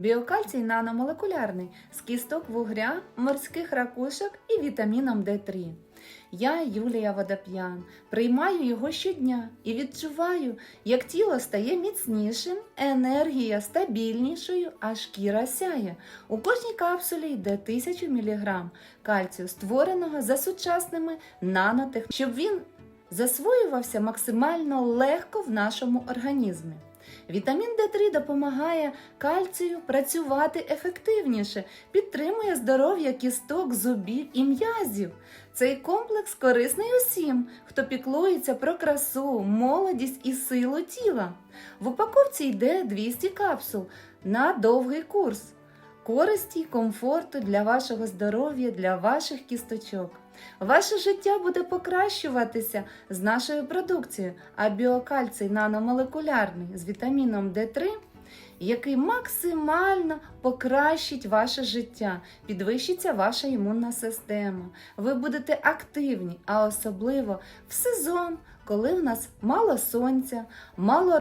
Біокальцій наномолекулярний з кісток вугря, морських ракушок і вітаміном D3. Я, Юлія Водоп'ян, приймаю його щодня і відчуваю, як тіло стає міцнішим, енергія стабільнішою, а шкіра сяє. У кожній капсулі йде 1000 мг кальцію, створеного за сучасними нанотехнологіями, щоб він засвоювався максимально легко в нашому організмі. Вітамін D3 допомагає кальцію працювати ефективніше, підтримує здоров'я кісток, зубів і м'язів. Цей комплекс корисний усім, хто піклується про красу, молодість і силу тіла. В упаковці йде 200 капсул на довгий курс користі й комфорту для вашого здоров'я, для ваших кісточок. Ваше життя буде покращуватися з нашою продукцією, а біокальцій наномолекулярний з вітаміном D3, який максимально покращить ваше життя, підвищиться ваша імунна система. Ви будете активні, а особливо в сезон, коли в нас мало сонця, мало